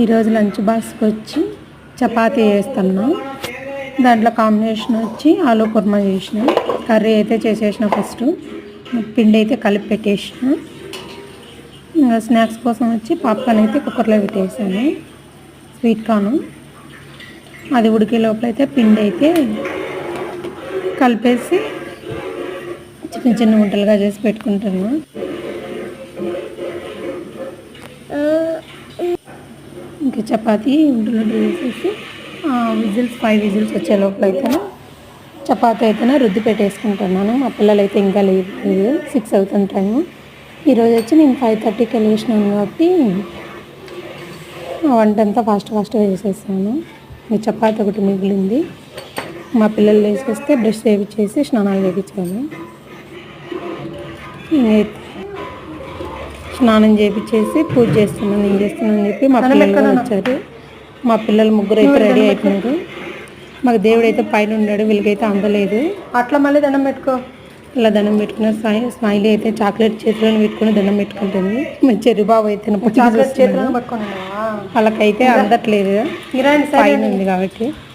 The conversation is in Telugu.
ఈరోజు లంచ్ బాక్స్కి వచ్చి చపాతీ వేస్తున్నాం దాంట్లో కాంబినేషన్ వచ్చి ఆలూ కుర్మా చేసిన కర్రీ అయితే చేసేసిన ఫస్ట్. పిండి అయితే కలిపి పెట్టేసిన. ఇంకా స్నాక్స్ కోసం వచ్చి పాప్కార్న్ అయితే కుక్కర్లో పెట్టేసాను. Sweet corn. అది ఉడికే లోపల అయితే పిండి అయితే కలిపేసి చిన్న చిన్న ముట్టలుగా చేసి పెట్టుకుంటున్నాను ఇంకా చపాతి ఉంటులు వేసేసి విజిల్స్ ఫైవ్ విజిల్స్ వచ్చే లోపల అయితే చపాతి అయితేనే రుద్ది పెట్టేసుకుంటున్నాను. మా పిల్లలు అయితే ఇంకా లేదు సిక్స్ అవుతుంది టైము ఈరోజు వచ్చి నేను ఫైవ్ థర్టీకి వెళ్ళేసినాను కాబట్టి వంట అంతా ఫాస్ట్ ఫాస్ట్గా చేసేసాను. మీ చపాతి ఒకటి మిగిలింది. మా పిల్లలు వేసేస్తే బ్రష్ చేయించేసి స్నానాలు చేయించాను నేనైతే స్నానం చేపించేసి పూజ చేస్తున్నాను నేను చేస్తున్నాను అని చెప్పి మా పిల్లలు వచ్చారు. మా పిల్లలు ముగ్గురు అయితే రెడీ అయిపోయినారు. మాకు దేవుడు అయితే పైన ఉన్నాడు వీళ్ళకైతే అందలేదు. అట్లా మళ్ళీ దండం పెట్టుకో. ఇలా దండం పెట్టుకున్నారు. స్మై- స్మైలీ అయితే చాక్లెట్ చేతిలో పెట్టుకుని దండం పెట్టుకుంటుంది. మా చెరుబాబు అయితే చాక్లెట్ వాళ్ళకైతే అందట్లేదు. పైన ఉంది కాబట్టి.